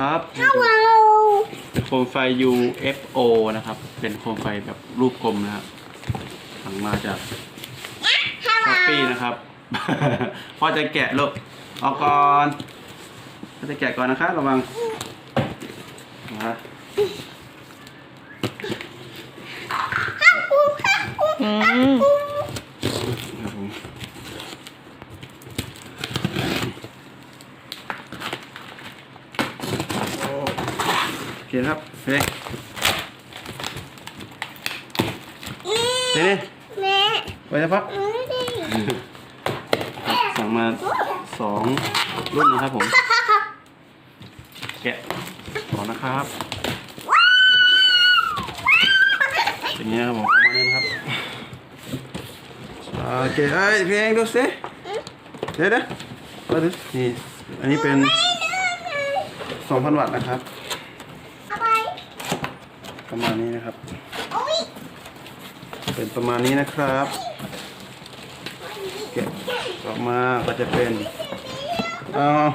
ครับว้าวเป็นโคมไฟ UFO นะครับ เป็นโคมไฟแบบรูปกลมนะครับสั่งมาจากช้อปปี้นะครับ พ่อจะแกะลูกเออกก่อนพ่อจะแกะก่อนนะคะระวังนะอืม ครับผมโอเคครับเพลงเพลงนี่แม่ไปนะพักไม่ได้สั่งมาสองรุ่นนะครับผม แกะก่อนนะครับอย่างนี้นะครับผมประมาณนี้นะครับโอเคเอ้ยเพลงดูสิเดี๋ยวเดี๋ยวมาดูนี่อันนี้เป็น 2,000 วัตต์นะครับเอาไป ประมาณนี้นะครับโอ้ยเป็นประมาณนี้นะครับแกะออกมาก็จะเป็นเอ่อ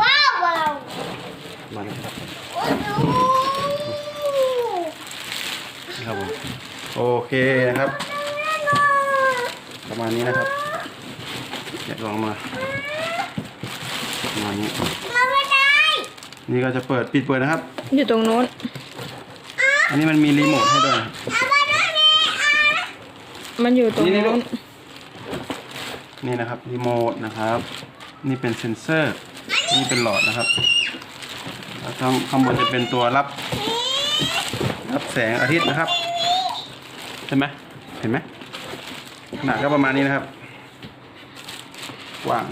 ว้าวว้าวมาเลยครับโอ้โหนะครับผมโอเคนะครับ ประมาณนี้นะครับแกะลองมาประมาณนี้มาไม่ได้ นี่ก็จะเปิดปิดเปิดนะครับ อยู่ตรงนู้น อันนี้มันมีรีโมทให้ด้วยเอาไปด้วยแม่เอามันอยู่ตรงนี่นี่ลูนู้กนนี่นะครับรีโมทนะครับ นี่เป็นเซ็นเซอร์ นี่เป็นหลอดนะครับแล้วข้างข้างบนจะเป็นตัวรับ รับแสงอาทิตย์นะครับเห็นไหมเห็นไหมขนาดก็ประมาณนี้นะครับกว้าง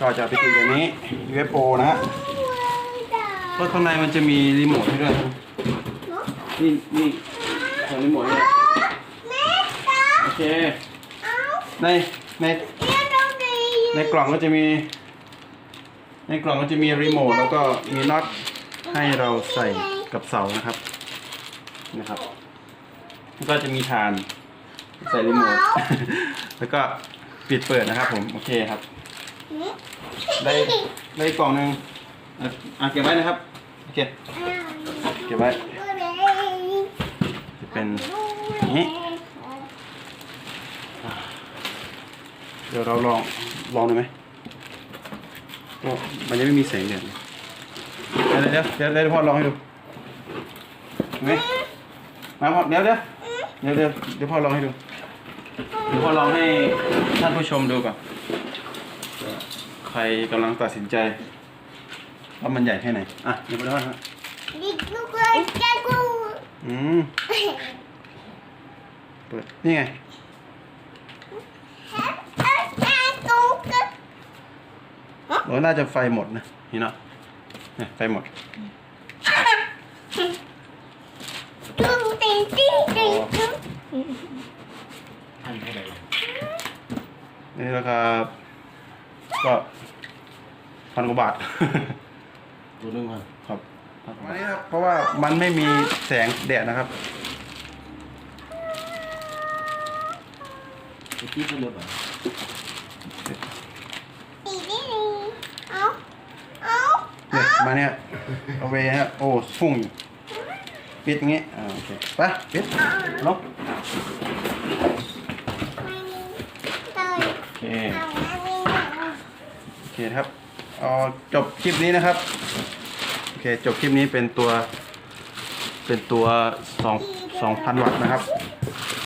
ก็จะไปถึงตัวนี้ UFO นะฮะ เพราะข้างในมันจะมีรีโมทให้ด้วยนะนี่นี่ของรีโมทเนี่ยแม่ตาโอเคเอาในในเรียนตรงนี้ในกล่องก็จะมี ในกล่องก็จะมีรีโมทแล้วก็มีน็อตให้เราใส่กับเสานะครับนะครับแล้วก็จะมีฐานใส่รีโมท แล้วก็ปิดเปิดนะครับ ผมโอเคครับ ได้ได้กล่องหนึ่งอะอะเก็บไว้นะครับ โอเคเก็บไว้จะเป็นนี้เดี๋ยวเราลองลองดูไหมก็มันยังไม่มีแสงเดือดเดี๋ยวเดี๋ยวเดี๋ยวพ่อลองให้ดูเห็นไหมมาพ่อเดี๋ยวเดี๋ยวเดี๋ยวเดี๋ยวเดี๋ยวพ่อลองให้ดูเดี๋ยวพ่อลองให้ท่านผู้ชมดูก่อนใครกำลังตัดสินใจ ว่ามันใหญ่แค่ไหน อะเดี๋ยวไปดูฮะดิลูกเลยแกกูอืมเปิด นี่ไงแกกูกเราน่าจะไฟหมดนะนี่เนาะเนี่ยไฟหมดตึงติงติงติงตึงนี่ราคาก็พันกว่าบาท ตัวนึงพันครับอันนี้ครับเพราะว่ามันไม่มีแสงแดดนะครับไอ้ที่เขาเลือกอะตีนี่เอาเอาเนี่ยมาเนี่ยเอาไปฮะโอ้พุ่งอยู่ปิดอย่างงี้อ่าโอเคไปปิดลบเลยโอเคเอาอันนี้โอเคครับ เอาจบคลิปนี้นะครับ โอเค จบคลิปนี้เป็นตัว เป็นตัวสองสองพันวัตต์นะครับ